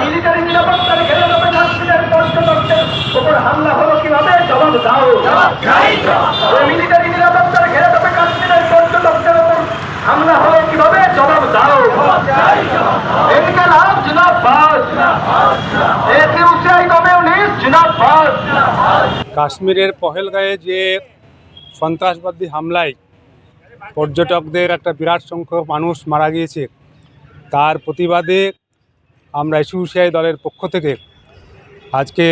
Military নিরাপত্তার কাশ্মীরের পর্যটকদের উপর হামলা হলো কীভাবে জবাব দাও ওই মিলিটারি নিরাপত্তার ঘেরে দেবে কাশ্মীরের পর্যটকদের উপর হামলা হলো কীভাবে জবাব দাও প্রেমিকা নাম জিন্দাবাদ এসইউসিআই কমিউনিস্ট জিন্দাবাদ কাশ্মীরের পহেলগাঁয়ে যে সন্ত্রাসবাদী হামলায় পর্যটকদের একটা বিরাট সংখ্যক মানুষ মারা গিয়েছে। তার প্রতিবাদে আমরা এসিউসিআই দলের পক্ষ থেকে আজকে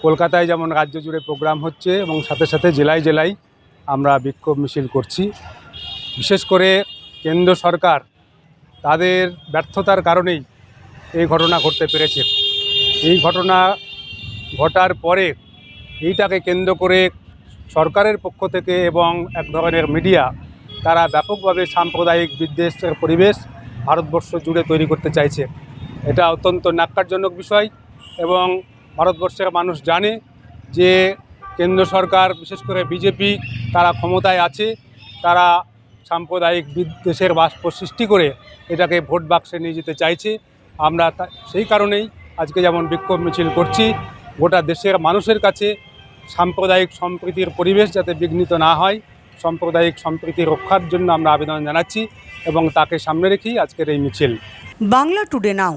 কলকাতায় যেমন রাজ্য জুড়ে প্রোগ্রাম হচ্ছে এবং সাথে সাথে জেলায় জেলায় আমরা বিক্ষোভ মিছিল করছি। বিশেষ করে কেন্দ্র সরকার তাদের ব্যর্থতার কারণেই এই ঘটনা ঘটতে পেরেছে। এই ঘটনা ঘটার পরে এইটাকে কেন্দ্র করে সরকারের পক্ষ থেকে এবং এক ধরনের মিডিয়া তারা ব্যাপকভাবে সাম্প্রদায়িক বিদ্বেষের পরিবেশ ভারতবর্ষ জুড়ে তৈরি করতে চাইছে। এটা অত্যন্ত ন্যাক্কারজনক বিষয় এবং ভারতবর্ষের মানুষ জানে যে কেন্দ্র সরকার, বিশেষ করে বিজেপি, তারা ক্ষমতায় আছে। তারা সাম্প্রদায়িক বিদ্বেষের বাষ্প সৃষ্টি করে এটাকে ভোট বাক্সে নিয়ে যেতে চাইছে। আমরা সেই কারণেই আজকে যেমন বিক্ষোভ মিছিল করছি, গোটা দেশের মানুষের কাছে সাম্প্রদায়িক সম্প্রীতির পরিবেশ যাতে বিঘ্নিত না হয় সাম্প্রদায়িক সম্প্রীতি রক্ষার জন্য আমরা আবেদন জানাচ্ছি এবং তাকে সামনে রেখেই আজকের এই মিছিল। Bangla today now.